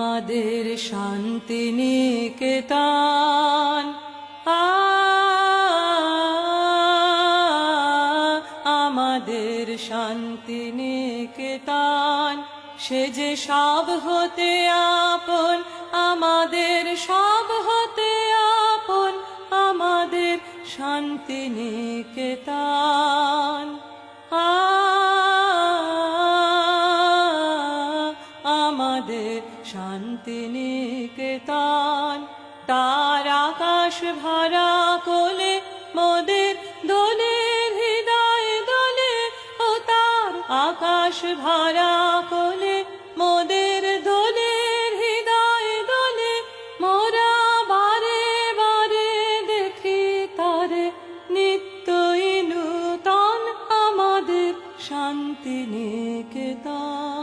আমাদের শান্তি নিকেতন আমাদের শান্তি নিকেতন সে যে সব হতে আপন, আমাদের সব হতে আপন, আমাদের শান্তি নিকেতন আমাদের শান্তি নিকেতন। তার আকাশ ভরা কোলে মোদের দোলের হৃদয় দোলে ও তার আকাশ ভরা কোলে মোদের ধনের হৃদয় দোলে মোরা বারে বারে দেখি তারে নিত্য নূতন আমাদের শান্তি নিকেতন।